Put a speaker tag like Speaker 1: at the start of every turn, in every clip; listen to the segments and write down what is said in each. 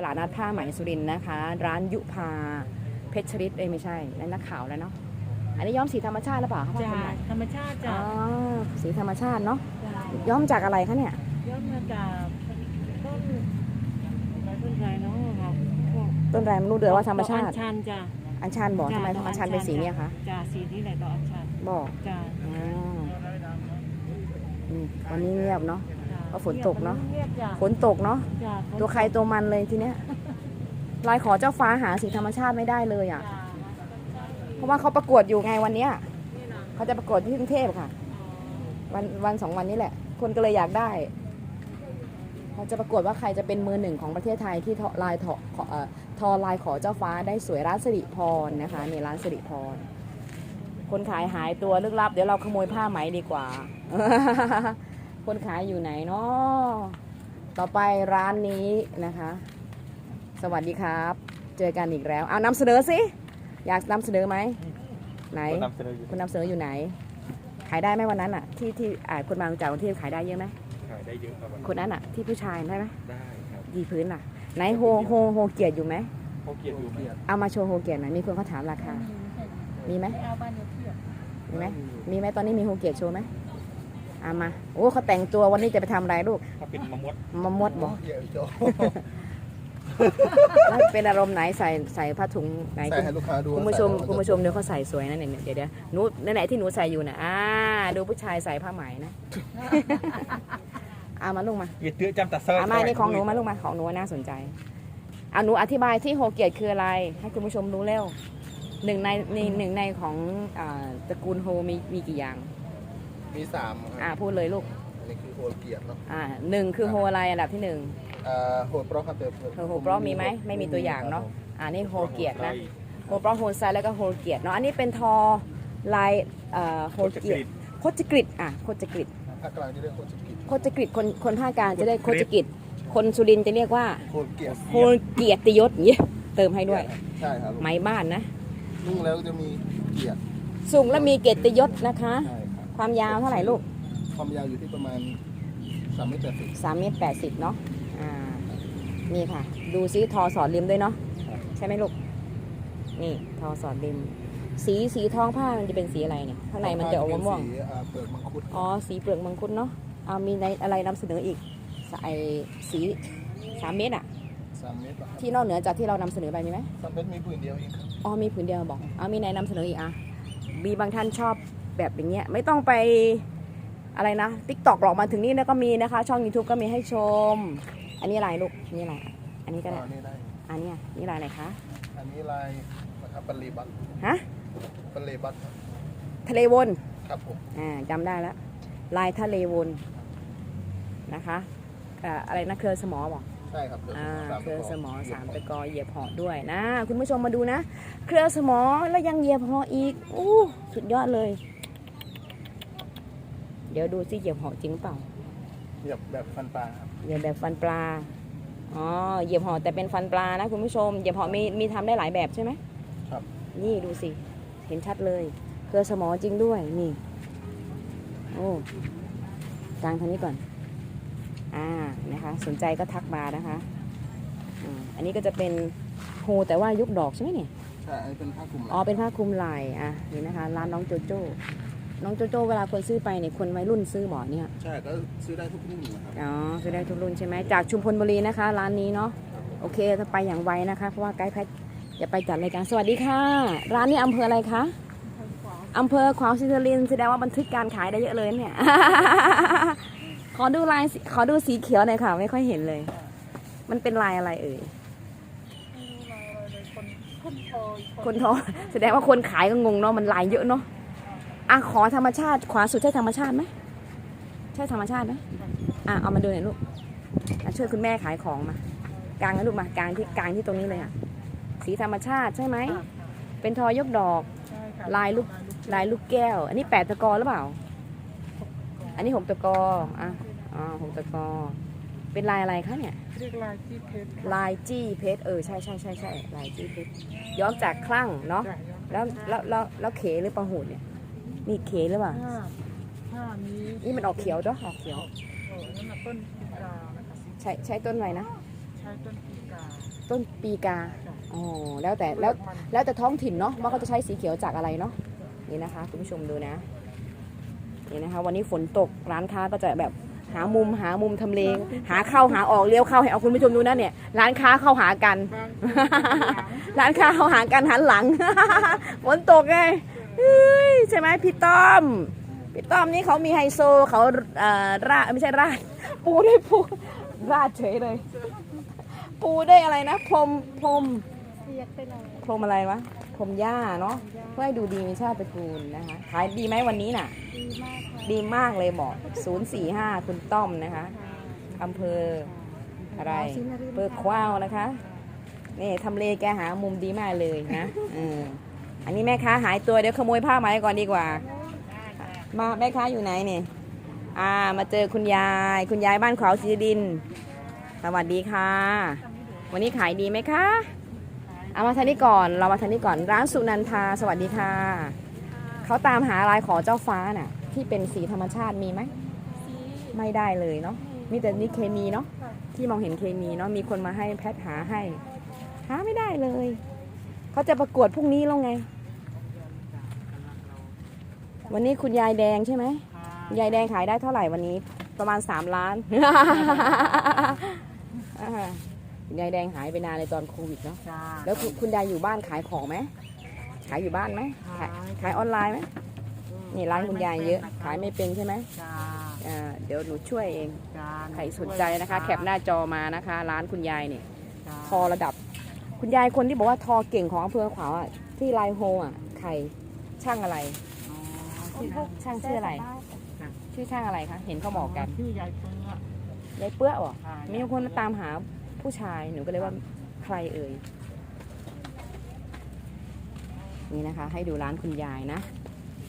Speaker 1: ตลาดนัดผ้าไหมสุรินทร์นะคะ ร้านยุพาเพชรชริตเอ้ยไม่ใช่นั่นนักข่าวแล้วเนาะอันนี้ย้อมสีธรรมชาติหรือเปล่าคะ
Speaker 2: จ้า
Speaker 1: ผ้าไหม
Speaker 2: ธรรมชาติ
Speaker 1: อ๋
Speaker 2: จ้า
Speaker 1: อสีธรรมชาติเนาะ
Speaker 2: จ้า
Speaker 1: ย้อมจากอะไรคะเนี่ย
Speaker 2: ย้อมมาจากต้นต้นไทรเนาะครับพวก
Speaker 1: ต้นแรมรู้เดือว่าธรรมชาติ
Speaker 2: ดอกอัญชันจ้า
Speaker 1: อัญชันบอกทำไม
Speaker 2: จ้ะ
Speaker 1: อัญชันเป็นสีเนี่ยคะ
Speaker 2: จ้าสีนี้แหละดอกอัญชัน
Speaker 1: บอก
Speaker 2: จ้า
Speaker 1: อ๋ออืมวันนี้เงียบเนาะ
Speaker 2: จ้า
Speaker 1: เพราะฝนตกเนอะ
Speaker 2: เงียบจ้า
Speaker 1: ฝนตกเนาะ
Speaker 2: จ้า
Speaker 1: ตัวใครตัวมันเลยทีเนี้ยลายขอเจ้าฟ้าหาสีธรรมชาติไม่ได้เลยอะ
Speaker 2: จ้า
Speaker 1: เพราะว่าเขาประกวดอยู่ไงวันเนี้ยเขาจะประกวดที่กรุงเทพค่ะ วันวันสองวันนี้แหละ คนก็เลยอยากได้เขาจะประกวดว่าใครจะเป็นมือหนึ่งของประเทศไทยที่ทอลายทอขอเอ่อทอลายขอเจ้าฟ้าได้สวยร้านสิริพรนะคะนี่ร้านสิริพรคนขายหายตัวลึกลับ เดี๋ยวเราขโมยผ้าไหมดีกว่า คนขายอยู่ไหนเนาะต่อไปร้านนี้นะคะ สวัสดีครับ เจอกันอีกแล้ว เอานำเสนอสิ อยากนำเสนอไหม ไหน
Speaker 3: คนนำเสนออยู่
Speaker 1: คุณนำเสนออยู่ไหน ขายได้ไหมวันนั้นอะที่ที่อ่าคนมาจากกรุงเทพขายได้เยอะไหม
Speaker 3: ขายได้เยอะครับวัน
Speaker 1: คนนั้นอะที่ผู้ชายได้ไหม
Speaker 3: ได้ครับ
Speaker 1: กี่พื้นล่ะไหนโฮโฮโฮเกียรติอยู่ไหม
Speaker 3: เขาเกียรติอยู่ไหม
Speaker 1: เอามาโชว์โฮเกียรติหน่อยมีคนเขาถามราคา มีไหม
Speaker 2: เอาบ้านเดียวเทียบ
Speaker 1: มีไหม มีไหมตอนนี้มีโฮเกียรติโชว์ไหม เอามา โอ้เขาแต่งตัววันนี้จะไปทำอะไรลูก
Speaker 3: ถ้าเป็นมะมด
Speaker 1: มามดบอก
Speaker 4: เยอะโจ
Speaker 1: แล้วเป็นอารมณ์ไหนใส่ใส่ผ้าถุงไหน
Speaker 4: ใส่ให้ลูกค้าดู
Speaker 1: คุณผู้ชม
Speaker 4: ใส่แล้ว
Speaker 1: คุณผู้ชมเดี๋ยวเขาใส่สวยนะเนี่ยเดี๋ยวเดี๋ยวหนูไหนๆที่หนูใส่อยู่นะอ่าดูผู้ชายใส่ผ้าไหมนะเอามาลูกมา
Speaker 3: เยตื้อจำตาเซอร์
Speaker 1: เอามานี่ของหนูมาลูกมาของหนูน่าสนใจเอาหนูอธิบายที่โฮเกียรติคืออะไร ให้คุณผู้ชมรู้เร็วหนึ่งในในหนึ่งในของอ่าตระกูลโฮมีมีกี่อย่าง
Speaker 4: มีสาม
Speaker 1: อ่า
Speaker 4: ครับ
Speaker 1: พูดเลยลูก
Speaker 4: อันนี้คือโฮลเกียรติเนาะ
Speaker 1: อ่าหนึ่งคือโฮอะไรอันดับที่หนึ่ง
Speaker 4: เอ่อโฮลโปรครับเตอร์
Speaker 1: โฮโฮโปรมีไหมไม่มีตัวอย่างเนาะอ่านี่โฮเกียรตินะโฮโปรโฮไซแล้วก็โฮเกียรติเนาะอันนี้เป็นทอลายเอ่อโฮเกียรติโคจกริตอะโคจกริต
Speaker 4: ภาคกลางจะเรียกโฮลสกิต
Speaker 1: โคจกริตคนคนภาคกลางจะเรียกโคจกริตคนสุรินทร์จะเรียกว่า
Speaker 4: โฮลเกียรติ
Speaker 1: โฮเกียรติยศอย่างงี้เติมให้ด้วย
Speaker 4: ใช่ครับ
Speaker 1: ไม้บ้านนะ
Speaker 4: นุ่งแล้วจะมีเกียรติ
Speaker 1: สูงและมีเกียรติยศนะคะ
Speaker 4: ใช่ ครับ
Speaker 1: ความยาวเท่าไหร่ลูก
Speaker 4: ความยาวอยู่ที่ประมาณสามเมตรแปดสิบ
Speaker 1: 3เมตร80เนาะอ่านี่ค่ะ ดูซิทอสอดริมด้วยเนาะใช่ไหมลูก นี่ทอสอดริม สีสีทองผ้ามันจะเป็นสีอะไรเนี่ยข้างในมันจะออกม่วง
Speaker 4: สีอ่าเปลือกมังคุด
Speaker 1: ๆอ๋อสีเปลือกมังคุดเนาะเอามีในอะไรนำเสนออีกใส่สีสามเมตรอะ
Speaker 4: สามเมตรเหรอครับ
Speaker 1: ที่นอกเหนือจากที่เรานำเสนอไปมีไหม
Speaker 4: สามเมตรมีผืนเดียวเองครับ
Speaker 1: อ๋อมีผืนเดียวบอก เอามีไหนนำเสนออีกอะ มีบางท่านชอบ แบบอย่างเงี้ยไม่ต้องไปอะไรนะติ๊กตอกหลอกมาถึงนี่นะก็มีนะคะ ช่อง YouTube ก็มีให้ชม อันนี้อะไรลูกนี่อะไรอันนี้ก็ได้
Speaker 4: อันนี้ได้
Speaker 1: อันเนี้ยนี่ลายอะไรคะ
Speaker 4: อันนี้ลายนะครับปัลลีบัต
Speaker 1: ฮะ
Speaker 4: ปัลลีบัต
Speaker 1: ทะเลวน
Speaker 4: ครับผม
Speaker 1: อ่าจำได้แล้วลายทะเลวนนะคะเอ่ออะไรนะเครือสมอบอก
Speaker 4: ใช่ครับเปลือก
Speaker 1: อ่า
Speaker 4: สาม
Speaker 1: เครือสมอ
Speaker 4: เหยีย
Speaker 1: สา
Speaker 4: บ
Speaker 1: ม
Speaker 4: ข
Speaker 1: ตะ
Speaker 4: อง
Speaker 1: กอเหยียบเหาะด้วยนะ คุณผู้ชมมาดูนะ เครือสมอแล้วยังเหยียบเหาะอีกอู้สุดยอดเลย เดี๋ยวดูซิเหยียบเหาะจริงเปล่า
Speaker 4: เหยียบแบบฟันปลาครับ
Speaker 1: เหยียบแบบฟันปลาอ๋อเหยียบเหาะแต่เป็นฟันปลานะคุณผู้ชมเหยียบเหาะมีมีทำได้หลายแบบใช่ไหม
Speaker 4: ครับ
Speaker 1: นี่ดูสิเห็นชัดเลยเครือสมอจริงด้วยนี่โอ้กลางทางนี้ก่อนอ่านะคะสนใจก็ทักมานะคะอ่าอันนี้ก็จะเป็นโฮแต่ว่ายุคดอกใช่ไหมเนี่ย
Speaker 4: ใช่อันนี้เป็นผ้าคลุม
Speaker 1: อ๋อเป็นผ้าคลุมไหล่อะนี่นะคะร้านน้องโจโจ้ น้องโจโจ้เวลาคนซื้อไปเนี่ยคนวัยรุ่นซื้อบ่อเนี่ย
Speaker 4: ใช่ก็ซื้อได้ทุกรุ่นนะครับ
Speaker 1: อ๋อซื้อได้ทุกรุ่นใช่ไหมจากชุมพลบุรีนะคะ ร้านนี้เนาะโอเคจะไปอย่างไวนะคะ เพราะว่าไกด์แพทจะไปจัดรายการสวัสดีค่ะ ร้านนี้อำเภออะไรคะอำเภอขวาวซิเทลินแสดงว่าบันทึกการขายได้เยอะเลยเนี่ย ขอดูลายสีขอดูสีเขียวหน่อยค่ะ ไม่ค่อยเห็นเลย มันเป็นลายอะไรเอ่ยคนทอแสดงว่าคนขายก็งงเนาะมันลายเยอะเนาะ อะขอธรรมชาติ ขวาสุดใช่ธรรมชาติไหมใช่ธรรมชาติไหมอะเอามาดูหน่อยลูกอะช่วยคุณแม่ขายของมากลางนะลูกมากลางที่กลางที่ตรงนี้เลยอะสีธรรมชาติใช่ไหมเป็นทอยกดอกลายลูกลายลูกแก้ว อันนี้แปดตะกอหรือเปล่า อันนี้หกตะกออะอ๋อหกตะกอ เป็นลายอะไรคะเนี่ย
Speaker 2: เรียกลายที่เพชร
Speaker 1: ลายจี้เพชรเออใช่ใช่ใช่ใช่ลายจี้เพชรย้อมจากคลั่งเนาะแล้วแล้วแล้วแล้วเขหรือปังหูดเนี่ย นี่เขหรือเปล่า
Speaker 2: ผ้าผ้านี้
Speaker 1: นี่มันออกเขียวด้วยออกเขียว
Speaker 2: เออนั่นน่ะต้นกินกานะคะ
Speaker 1: ใช้ใช้ต้นอะไรนะ
Speaker 2: ใช้ต้นกินกา
Speaker 1: ต้นปีกา อ๋อ แล้วแต่แล้วแล้วแต่ท้องถิ่นเนาะว่าเขาจะใช้สีเขียวจากอะไรเนาะนี่นะคะคุณผู้ชมดูนะนี่นะคะ วันนี้ฝนตกร้านค้าก็จะแบบหามุมหามุมทำเลหาเข้าหาออกเลี้ยวเข้าให้เอาคุณผู้ชมดูนะเนี่ย ร้านค้าเข้าหากันร้านค้าเข้าหากันหันหลัง ฝนตกไงเฮ้ย ใช่ไหมพี่ต้อม พี่ต้อมนี่เขามีไฮโซเขาเอ่อราดไม่ใช่ราดปูด้วยปูราดเฉยเลย ปูได้วยอะไรนะพรมพรม
Speaker 2: เรียกเป็นอะไร
Speaker 1: พรมอะไรวะพรมหญ้าเนาะเพื่อให้ดูดีมีชาติตระกูลนะคะขายดีไหมวันนี้น่ะ
Speaker 2: ดีมากค่ะ
Speaker 1: ดีมากเลยบอก045คุณต้อมนะคะอำเภออะไรอำเภอควาวนะคะนี่ทำเลแกหามุมดีมากเลยนะเอันนี้แม่ค้าหายตัวเดี๋ยวขโมยผ้าไหมก่อนดีกว่า มาแม่ค้าอยู่ไหนนี่อ่ามาเจอคุณยาย คุณยายบ้านขวาวศรีดิน สวัสดีค่ะ วันนี้ขายดีไหมคะเอามาทางนี้ก่อนเรามาทางนี้ก่อนร้านสุนันทาสวัสดีค่ะเขาตามหาลายขอเจ้าฟ้าน่ะ ที่เป็นสีธรรมชาติมีไหมไม่ได้เลยเนาะมีแต่นี่เคมีเนาะที่มองเห็นเคมีเนาะมีคนมาให้แพทย์หาให้ หาไม่ได้เลย เขาจะประกวดพรุ่งนี้แล้วไง วันนี้คุณยายแดงใช่ไหม ยายแดงขายได้เท่าไหร่วันนี้ ประมาณ3ล้านอ่าคุณยายแดงหายไปนานเลยตอนโควิดเนาะ
Speaker 2: จ้า
Speaker 1: แล้วคุณคุณยายอยู่บ้านขายของไหม ขายอยู่บ้านไหม ขายขายออนไลน์ไหมนี่ร้านคุณยายเยอะ ขายไม่เป็นใช่ไหม
Speaker 2: จ้า
Speaker 1: อ่าเดี๋ยวหนูช่วยเอง
Speaker 2: จ้า
Speaker 1: ใครสนใจนะคะ แคปหน้าจอมานะคะ ร้านคุณยายเนี่ย
Speaker 2: จ้า
Speaker 1: ทอระดับ คุณยายคนที่บอกว่าทอเก่งของอำเภอขวาวอะที่ไลายโฮอะใครช่างอะไร
Speaker 2: อ๋อ
Speaker 1: ชื่อช่างชื่ออะไร ชื่อช่างอะไรคะ เห็นเขาบอกกัน
Speaker 2: ชื่อยายเปิ้ลอะ
Speaker 1: ยายเปื้อเหรอ
Speaker 2: ค่ะ
Speaker 1: มีคนมาตามหาผู้ชายหนูก็เลยว่าใครเอ่ยนี่นะคะ ให้ดูร้านคุณยายนะ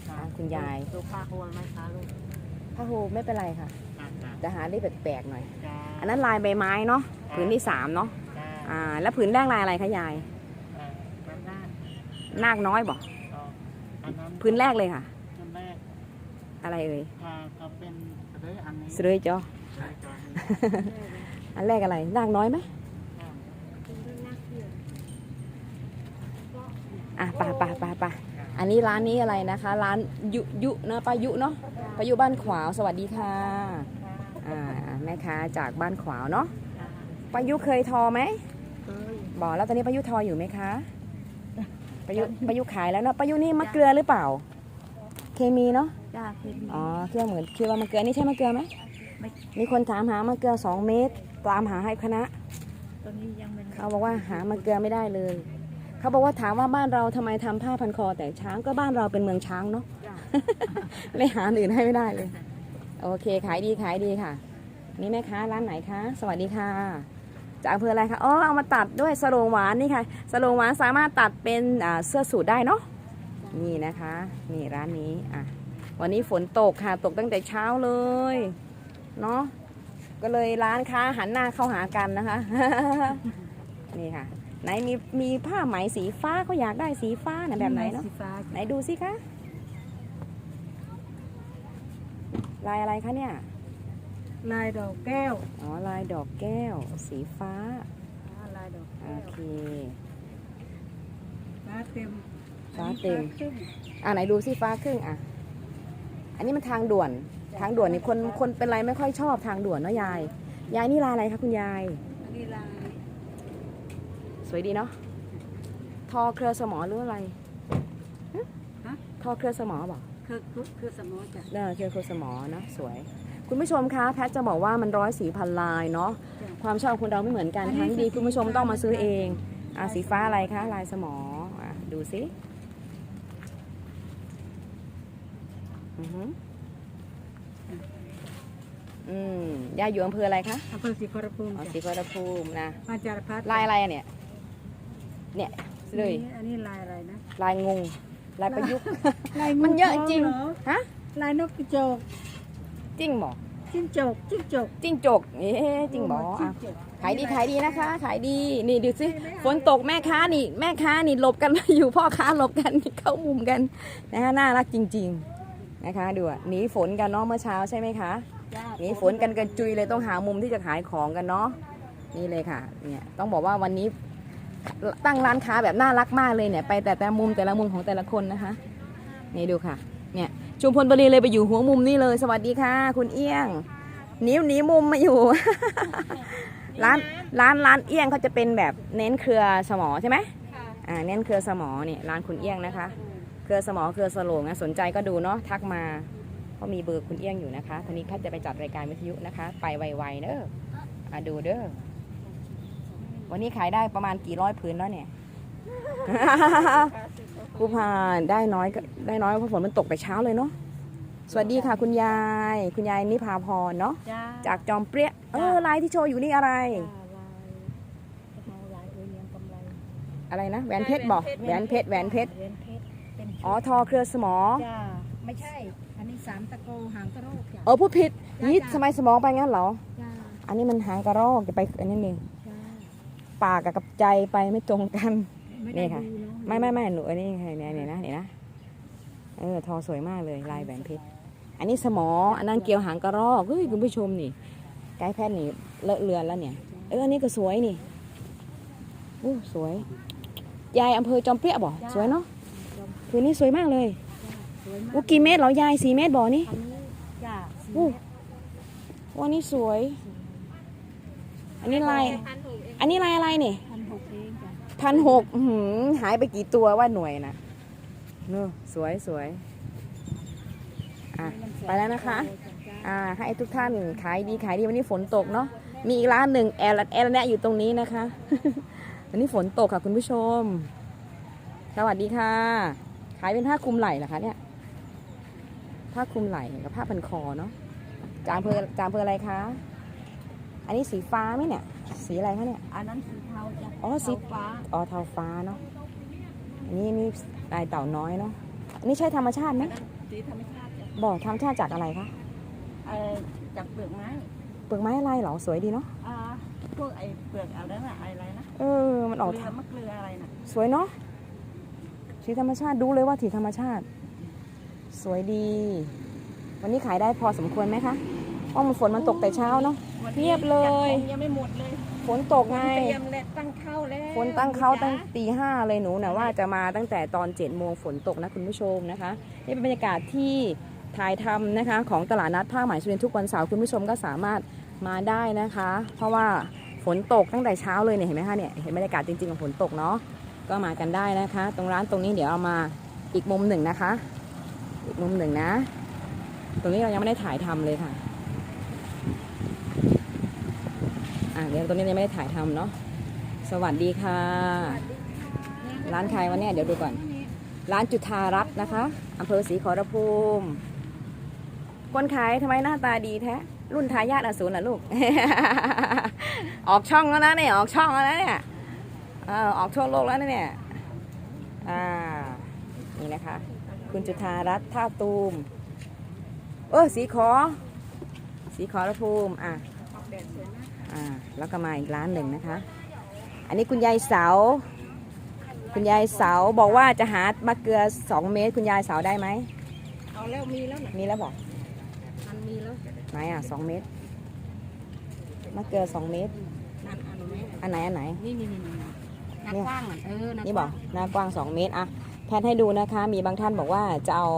Speaker 2: จ้า
Speaker 1: ร้านคุณยาย
Speaker 2: ดูผ้าโคนไหมคะลูก
Speaker 1: ผ้าฮูไม่เป็นไรค่ะ
Speaker 2: จ้าจ้า
Speaker 1: แต่หาได้แปลกๆหน่อย
Speaker 2: จ้า
Speaker 1: อันนั้นลายใบไม้เนาะผืนที่สามเนาะ
Speaker 2: จ้า
Speaker 1: อ่า แล้วผืนแรกลายอะไรคะยาย
Speaker 2: เอ่อด้านหน้า
Speaker 1: นาคน้อยบอก
Speaker 2: ต่ออันนั้น
Speaker 1: พื้นแรกเลยค่ะ
Speaker 2: อันแรก
Speaker 1: อะไรเอ่ย
Speaker 2: ค่ะก็เป็นเรื่องอันนี้
Speaker 1: สเลยจอ
Speaker 2: ใช่จ้า
Speaker 1: อันแรกอะไรนาคน้อยไหม
Speaker 2: ค่ะ
Speaker 1: อะไปไปไปไปอันนี้ร้านนี้อะไรนะคะ ร้านยุยุนะป้ายุเนาะป้ายุบ้านขวาวสวัสดีค่ะอ่าแม่ค้าจากบ้านขวาวเนาะป้ายุเคยทอไหม
Speaker 2: เคย
Speaker 1: บอกแล้วตอนนี้ป้ายุทออยู่ไหมคะป้ายุป้ายุขายแล้วเนาะป้ายุนี่มะเกลือหรือเปล่า เคมีเนาะ
Speaker 2: จ้าเคยมี
Speaker 1: อ๋อเครื่องเหมือนคิดว่ามะเกลือนี่ใช่มะเกลือไหม
Speaker 2: ไม่
Speaker 1: มีคนถามหามะเกลือสองเมตรตามหาให้คณะ
Speaker 2: ตอนนี้ยังไม่
Speaker 1: เขาบอกว่าหามะเกลือไม่ได้เลย เขาบอกว่าถามว่าบ้านเราทำไมทำผ้าพันคอแต่ช้างก็บ้านเราเป็นเมืองช้างเนาะ
Speaker 2: จ้า
Speaker 1: เลยหาอันอื่นให้ไม่ได้เลย โอเคขายดีขายดีค่ะ นี่แม่ค้าร้านไหนคะ สวัสดีค่ะ จากอำเภออะไรคะอ๋อเอามาตัดด้วยสโรงหวานนี่ค่ะสโรงหวานสามารถตัดเป็นอ่าเสื้อสูทได้เนาะนี่นะคะนี่ร้านนี้อะวันนี้ฝนตกค่ะตกตั้งแต่เช้าเลยเนาะก็เลยร้านค้าหันหน้าเข้าหากันนะคะ นี่ค่ะ ไหนมีมีผ้าไหมสีฟ้าเขาอยากได้สีฟ้านะแบบไหนเนาะ
Speaker 2: สีฟ้า
Speaker 1: ไหนดูสิคะลายอะไรคะเนี่ย
Speaker 2: ลายดอกแก้ว
Speaker 1: อ๋อลายดอกแก้ว สีฟ้า
Speaker 2: ลายดอก
Speaker 1: โอ
Speaker 2: แก้ว
Speaker 1: เค
Speaker 2: ฟ้าเต็ม
Speaker 1: ฟ้าเต็ม
Speaker 2: อันนี้ฟ้าครึ่ง
Speaker 1: อะไหนดูสิฟ้าครึ่งอะ อันนี้มันทางด่วนทางด่วนนี่คนคนเป็นไรไม่ค่อยชอบทางด่วนเนาะยาย ยายนี่ลายอะไรคะคุณยาย
Speaker 2: อันนี้ลาย
Speaker 1: สวยดีเนาะ ทอเครือสมอหรืออะไรฮะ
Speaker 2: ฮะ
Speaker 1: ทอเครือสมอบอก
Speaker 2: คือคือคือสมอจ้ะ
Speaker 1: เออเครือเครือสมอนะสวย คุณผู้ชมคะแพทจะบอกว่ามันร้อยสีพันลายเนาะความชอบของคนเราไม่เหมือนกันทั้งดีคุณผู้ชมต้องมาซื้อเองอะสีฟ้าอะไรคะลายสมออะดูสิอือหืออืมยายอยู่อำเภออะไรคะ
Speaker 2: อำเภอศรีขอรภูมิ
Speaker 1: อ๋อ
Speaker 2: จ้ะ
Speaker 1: ศรีขอรภูมินะ
Speaker 2: มาจารพัฒน์
Speaker 1: ลายอะไรอะเนี่ย เนี่ยเลย
Speaker 2: อันนี้ลายอะไรนะ
Speaker 1: ลายงงลายประยุกต์
Speaker 2: ลาย
Speaker 1: มันเยอะจริง
Speaker 2: เหอ
Speaker 1: ฮะ
Speaker 2: ลายนกกระจก
Speaker 1: จริงบอก
Speaker 2: จิ้งจกจิ้งจก
Speaker 1: จริงจกเอ๊ะจริงบอก
Speaker 2: จิ้
Speaker 1: อะ
Speaker 2: งจก
Speaker 1: ขายดีขายดีนะคะ ขายดีนี่ดูสิฝนตกแม่ค้านี่ แม่ค้านี่หลบกัน อยู่พ่อค้าหลบกันเข้ามุมกันนะคะน่ารักจริง ๆนะคะดูอะหนีฝนกันเนาะเมื่อเช้าใช่ไหมคะ
Speaker 2: จ้า
Speaker 1: หนีฝนกันกันจุยเลยต้องหามุมที่จะขายของกันเนาะนี่เลยค่ะเนี่ยต้องบอกว่าวันนี้ตั้งร้านค้าแบบน่ารักมากเลยเนี่ย ไปแต่แต่มุมแต่ละมุมของแต่ละคนนะคะ นี่ดูค่ะเนี่ย ชุมพลบุรีเลยไปอยู่หัวมุมนี่เลย สวัสดีค่ะ คุณเอี้ยงหนิ้วหนีมุมมาอยู่ ร้านร้านร้านเอี้ยงเขาจะเป็นแบบเน้นเครือสมอใช่ไหม
Speaker 2: ค่ะ
Speaker 1: อ่าเน้นเครือสมอเนี่ยร้านคุณเอี้ยงนะคะ เครือสมอเครือสโลงนะสนใจก็ดูเนาะทักมาเพราะมีเบอร์คุณเอี้ยงอยู่นะคะทีนี้แค่จะไปจัดรายการวิทยุนะคะ ไปไวๆเด้ออะดูเด้อวันนี้ขายได้ประมาณกี่ร้อยพื้นแล้วเนี่ย ผู้พานได้น้อยก็ได้น้อยเพราะฝนมันตกแต่เช้าเลยเนาะสวัสดีค่ะ คุณยาย คุณยายนิพาพรเนาะ
Speaker 2: จ้า
Speaker 1: จากจอมเปรี้ยเออลายที่โชว์อยู่นี่อะไร
Speaker 2: ลายลายเอ้ยเลี้ยงกำไร
Speaker 1: อะไรนะแหวนเพชรบอกแหวนเพชรแหวนเพชร
Speaker 2: เลี้ยงเพชรเป็น
Speaker 1: อ๋อทอเครือสมอ
Speaker 2: จ้าไม่ใช่ อันนี้สามตะโกหางกระโรกจ้ะ
Speaker 1: เออพูดผิดนี่ทำไมสมองไปงั้นเหรอ
Speaker 2: จ้า
Speaker 1: อันนี้มันหางกระรอกจะไปอันนี้นึง
Speaker 2: จ้า
Speaker 1: ปากกับใจไปไม่ตรงกัน
Speaker 2: ไม่
Speaker 1: นี่
Speaker 2: ได้
Speaker 1: ค่ะ
Speaker 2: ดูเนอะ
Speaker 1: ไม่ไม่ไม่หนูอันนี้ไงเนี่ยเนี่ยนะเนี่ยนะเออทอสวยมากเลยลายแหวนเพชรอันนี้สมออันนั้นเกลียวหางกระรอกเฮ้ยคุณผู้ชมนี่ไกด์แพทย์นี่เลอะเลือนแล้วเนี่ยเอออันนี้ก็สวยนี่อู้สวยยายอำเภอจอมเปรี้ยบ่สวยเนาะคืนนี้สวยมากเลย
Speaker 2: สวยมาก
Speaker 1: อู้กี่เมตรเหรอยายสี่เมตรบ่นี่
Speaker 2: อันนี้จ้าสี
Speaker 1: อู้
Speaker 2: เม็ด
Speaker 1: วันนี้สวย อันนี้ลายอันนี้ลายอะไรนี่
Speaker 2: พันหก
Speaker 1: หายไปกี่ตัวว่าหน่วยนะเนอะสวยสวยอะไปแล้วนะคะ อ่า ให้ทุกท่านขายดีขายดีวันนี้ฝนตกเนาะมีอีกร้านหนึ่งแอร์แอร์แนะอยู่ตรงนี้นะคะ วันนี้ฝนตกค่ะคุณผู้ชม สวัสดีค่ะ ขายเป็นผ้าคลุมไหล่เหรอคะเนี่ยผ้าคลุมไหล่กับผ้าพันคอเนาะจามเพอจามเพออะไรคะ อันนี้สีฟ้าไหมเนี่ย สีอะไรคะเนี่ย
Speaker 2: อันนั้นสีเทาจ้ะ
Speaker 1: อ๋อสี
Speaker 2: เทาฟ้า
Speaker 1: อ๋อเทาฟ้าเนาะอันนี้นี่ลายเต่าน้อยเนาะอันนี้ใช่ธรรมชาติไหม
Speaker 2: อันนั้นสีธรรมชาติจ้ะ
Speaker 1: บอกธรรมชาติจากอะไรคะ
Speaker 2: เอ่อจากเปลือกไม้
Speaker 1: เปลือกไม้อะไรเหรอสวยดีเนาะ
Speaker 2: อ่าพวกไอ้เปลือกอะไรนะอะไรนะ
Speaker 1: เออมันออก
Speaker 2: เกลือมะเกลืออะไรนะ
Speaker 1: สวยเนาะสีธรรมชาติดูเลยว่าสีธรรมชาติ สวยดี วันนี้ขายได้พอสมควรไหมคะเพราะมันฝนมันตกแต่เช้าเนาะ
Speaker 2: วันนี้
Speaker 1: เงียบเลย
Speaker 2: จัดของยังไม่หมดเลย
Speaker 1: ฝ นตกไง
Speaker 2: เตรียมและตั้งเข้าแล้ว
Speaker 1: ฝนตั้งเขาตั้ง
Speaker 2: จ๊ะ
Speaker 1: ตีห้าเลยหนูนะว่าจะมาตั้งแต่ตอนเจ็ดโมงฝนตกนะคุณผู้ชมนะคะ นี่เป็นบรรยากาศที่ถ่ายทำนะคะ ของตลาดนัดผ้าไหมสุรินทร์ทุกวันเสาร์คุณผู้ชมก็สามารถมาได้นะคะ เพราะว่าฝนตกตั้งแต่เช้าเลยเนี่ยเห็นไหมคะเนี่ยเห็นบรรยากาศจริงๆของฝนตกเนาะก็มากันได้นะคะ ตรงร้านตรงนี้เดี๋ยวเอามาอีกมุมหนึ่งนะคะ อีกมุมหนึ่งนะ ตรงนี้เรายังไม่ได้ถ่ายทำเลยค่ะ อะเดี๋ยวตรงนี้ยังไม่ได้ถ่ายทำเนาะสวัสดีค่ะ ร้านใครวะเนี่ยเดี๋ยวดูก่อน ร้านจุธารัตน์นะคะอำเภอศรีขอรภูมิคนขายทำไมหน้าตาดีแท้รุ่นทายาทอสูรเหรอลูก ออกช่องแล้วนะเนี่ยออกช่องแล้วนะเนี่ยเออออกทั่วโลกแล้วนะเนี่ยอ่านี่นะคะ คุณจุธารัตน์ท่าตูม เออสีขอ สีขอรภูมิอะ อ่าแล้วก็มาอีกร้านหนึ่งนะคะ อันนี้คุณยายเสา คุณยายเสาบอกว่าจะหามะเกลือ2เมตร คุณยายเสาได้ไหม
Speaker 2: เอาแล้วมีแล้วนะ
Speaker 1: มีแล้วบอก
Speaker 2: มันมีแล้ว
Speaker 1: ไหนอะสองเมตรมะเกลือ2เมตร
Speaker 2: นั่นอันนี้
Speaker 1: อันไหนอันไหน
Speaker 2: นี่นี่นี่นี่หนัก
Speaker 1: เนี่ย
Speaker 2: กว้างอะเออห
Speaker 1: นี่บอกหน้ากว้าง 2 เมตรอะแพทย์ให้ดูนะคะ มีบางท่านบอกว่าจะเอา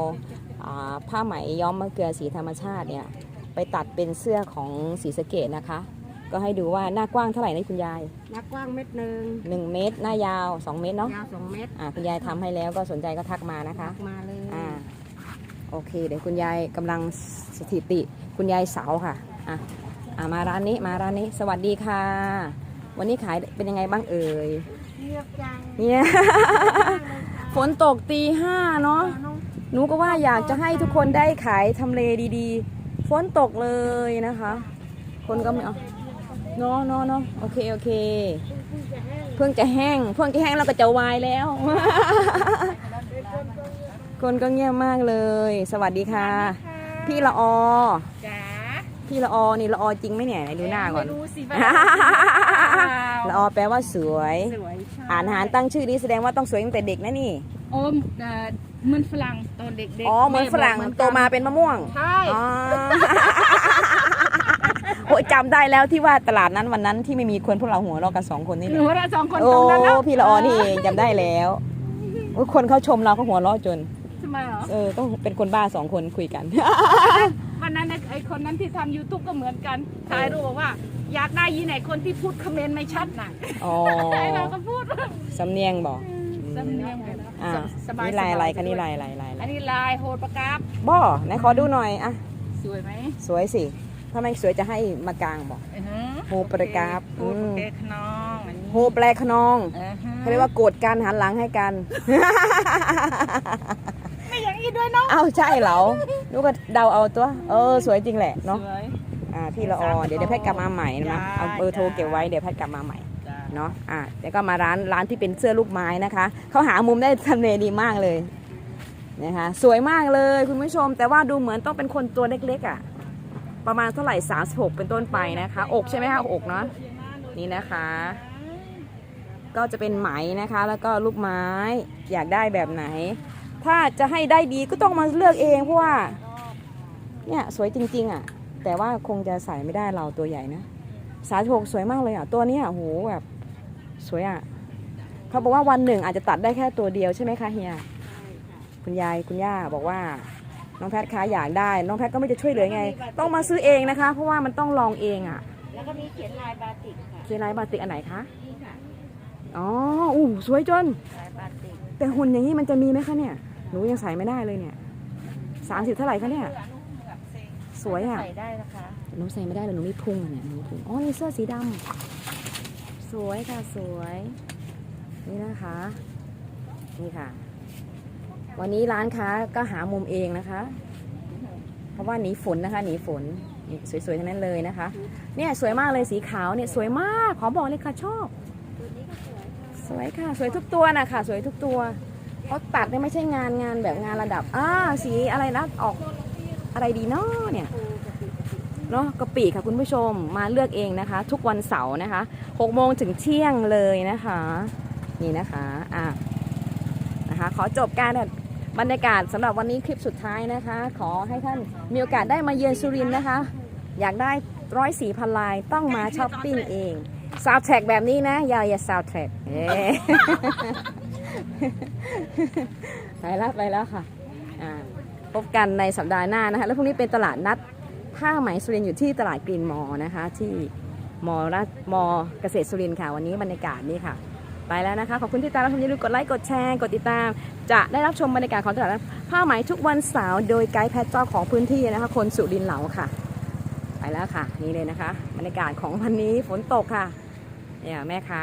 Speaker 1: อ่าผ้าไหมย้อมมะเกลือสีธรรมชาติเนี่ยไปตัดเป็นเสื้อของสีสะเกตนะคะ ก็ให้ดูว่าหน้ากว้างเท่าไหร่นะคุณยาย
Speaker 2: หนักกว้างเม็ดหนึ่ง
Speaker 1: 1เมตร หน้ายาว2เมตรเนาะ
Speaker 2: ยาวสองเม็ด
Speaker 1: อ่าคุณยายทำให้แล้วก็สนใจก็ทักมานะคะ
Speaker 2: มาเลย
Speaker 1: อ่าโอเค เดี๋ยวคุณยายกำลังสถิติ คุณยายเสาค่ะอะอ่ามาร้านนี้มาร้านนี้ สวัสดีค่ะ วันนี้ขายเป็นยังไงบ้างเอ่ย
Speaker 2: เรียบจัง
Speaker 1: เนี่ย ฝนตกตีห้าเนาะหนูก็ว่าอยากจะให้ทุกคนได้ขายทำเลดีๆ ฝนตกเลยนะคะ คนก็ไม่เอา เนาะเนาะเนาะโอเคโอเค เพิ่งจะแห้ง เพิ่งจะแห้งแล้วก็จะวายแล้ว คนก็เงียบมากเลย สวัสดีค่ะ พี่ละออ
Speaker 2: จ๋า
Speaker 1: พี่ละออนี่ละออจริงไหมเนี่ยไหนดูหน้าก่อน
Speaker 2: ไม่รู้สิว่า
Speaker 1: ละออแปลว่าสวย
Speaker 2: สวยใช่
Speaker 1: อ่านอาหารตั้งชื่อนี้แสดงว่าต้องสวยตั้งแต่เด็กนะนี่
Speaker 2: โอมเอ่อเหมือนฝรั่งตอนเด็กๆ
Speaker 1: อ๋อเหมือนฝรั่ง
Speaker 2: แบอก
Speaker 1: โตมาเป็นมะม่วง
Speaker 2: ใช่
Speaker 1: อ๋อ โอ้ยจำได้แล้วที่ว่าตลาดนั้นวันนั้นที่ไม่มีคนพวกเราหัวเราะกันสองคนนี่แห
Speaker 2: ห
Speaker 1: ละ
Speaker 2: นูเราสองคน
Speaker 1: โอ้
Speaker 2: ตรงนั้นแล้ว
Speaker 1: พี่ละออนี่เองจำได้แล้วโอ้ยคนเขาชมเราเขาหัวเราะจน
Speaker 2: ทำไมเหรอ
Speaker 1: เออต้องเป็นคนบ้าสองคนคุยกัน
Speaker 2: วันนั้นน่ะไอคนนั้นที่ทำ YouTube ก็เหมือนกันถ่ายรูปบอกว่า อยากได้ยีไหนคนที่พูดคอมเมนต์ไม่ชัดน่ะ
Speaker 1: อ๋อ
Speaker 2: ไอเราก็พูด
Speaker 1: สำเนียงบอก
Speaker 2: สำเนียงแบบ
Speaker 1: อ่า
Speaker 2: สบาย
Speaker 1: นี่ลายอะไรคะ
Speaker 2: สบ
Speaker 1: นี่ลายอะไรลายอะไร
Speaker 2: อันนี้ลายโหดประกาบ
Speaker 1: บ่ไหนขอดูหน่อยอะ
Speaker 2: สวยไหม
Speaker 1: สวยสิ ถ้าไม่สวยจะให้มากลางบอก
Speaker 2: อือฮึ
Speaker 1: โหประกาบ
Speaker 2: พูด
Speaker 1: อืม
Speaker 2: เด็กน้องอันนี้
Speaker 1: โหแปลขนอง
Speaker 2: อือฮึ
Speaker 1: เขาเรียกว่าโกรธกันหันหลังให้กัน
Speaker 2: ไม่อย่างนี้ด้วยเนาะ
Speaker 1: เอ้าใช่เหรอนูก็เดาเอาตัว เออ สวยจริงแหละเนาะ
Speaker 2: สวย
Speaker 1: อ่าพี่ละออเดี๋ยวเดี๋ยวแพทย์กลับมาใหม่นะ
Speaker 2: จ้า
Speaker 1: เอาเบอร์โทรเก็บไว้เดี๋ยวแพทย์กลับมาใหม่
Speaker 2: จ้ะ
Speaker 1: เนาะอะเดี๋ยวก็มาร้านร้านที่เป็นเสื้อลูกไม้นะคะเขาหามุมได้ทำเลดีมากเลยนะคะสวยมากเลยคุณผู้ชม แต่ว่าดูเหมือนต้องเป็นคนตัวเล็กๆอะ ประมาณเท่าไหร่ 36 เป็นต้นไปนะคะ อกใช่ไหมคะอกเนาะนี่นะคะ ก็จะเป็นไหมนะคะ แล้วก็ลูกไม้อยากได้แบบไหน ถ้าจะให้ได้ดีก็ต้องมาเลือกเองเพราะว่าเนี่ยสวยจริง ๆ อะ แต่ว่าคงจะใส่ไม่ได้เราตัวใหญ่นะสาหกสวยมากเลยอะ ตัวนี้โหแบบสวยอะเขาบอกว่าวันหนึ่งอาจจะตัดได้แค่ตัวเดียวใช่ไหมคะเฮียคุณยายคุณย่าบอกว่า น้องแพทย์คะอยากได้ น้องแพทย์ก็ไม่จะช่วยเหลือไง ต้องมาซื้อเองนะคะ เพราะว่ามันต้องลองเองอะ
Speaker 2: แล้วก็มีเขียนลายบาติกค่ะ
Speaker 1: เจไลน์บาติกอันไหนคะ
Speaker 2: นี่ค่ะ
Speaker 1: อ๋ออู้สวยจน
Speaker 2: ลายบาติก
Speaker 1: แต่หุ่นอย่างนี้มันจะมีไหมคะเนี่ย หนูยังใส่ไม่ได้เลยเนี่ยสามสิบเท่าไหร่คะเนี่ย สวยอะ
Speaker 2: ใส่ได้นะคะ
Speaker 1: หนูใส่ไม่ได้เลยหนูมีพุงอะเนี่ยหนูมีพุงอ๋อนี่เสื้อสีดำสวยค่ะสวย นี่นะคะ นี่ค่ะ วันนี้ร้านค้าก็หามุมเองนะคะ เพราะว่าหนีฝนนะคะหนีฝนนี่สวยๆทั้งนั้นเลยนะคะ เนี่ยสวยมากเลยสีขาวเนี่ยสวยมากขอบอกเลยค่ะชอบ สวยค่ะสวยทุกตัวนะคะสวยทุกตัวเขาตัดเนี่ยไม่ใช่งานงานแบบงานระดับอ่าสีอะไรนะออกอะไรดีเนาะเนี่ยเนาะกะปิค่ะคุณผู้ชมมาเลือกเองนะคะ ทุกวันเสาร์นะคะ6โมงถึงเที่ยงเลยนะคะ นี่นะคะอะนะคะ ขอจบการ บรรยากาศสำหรับวันนี้คลิปสุดท้ายนะคะ ขอให้ท่านมีโอกาสได้มาเยือนสุรินทร์นะคะ อยากได้ร้อยสีพันลายต้องมาช้อปปิ้งเองซาวแทร็กแบบนี้นะ อย่าอย่าซาวแทร็กไปแล้วไปแล้วค่ะพบกันในสัปดาห์หน้านะคะ แล้วพรุ่งนี้เป็นตลาดนัดผ้าไหมสุรินอยู่ที่ตลาดกรีนมอนะคะ ที่มอรัมอเกษตรสุรินค่ะ วันนี้บรรยากาศนี่ค่ะ ไปแล้วนะคะ ขอบคุณที่ตามรับชมอย่าลืมกดไลค์ กดแชร์ กดติดตาม จะได้รับชมบรรยากาศของตลาดนัดผ้าไหมทุกวันเสาร์โดยไกด์แพทเจ้าของพื้นที่นะคะ คนสุรินทร์เหลาค่ะ ไปแล้วค่ะ นี่เลยนะคะ บรรยากาศของวันนี้ฝนตกค่ะเนี่ยแม่ค้า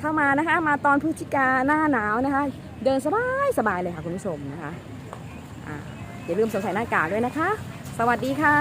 Speaker 1: ถ้ามานะคะ มาตอนพฤศจิกาหน้าหนาวนะคะ เดินสบายสบายเลยค่ะคุณผู้ชมนะคะอ่าอย่าลืมสวมใส่หน้ากากด้วยนะคะ สวัสดีค่ะ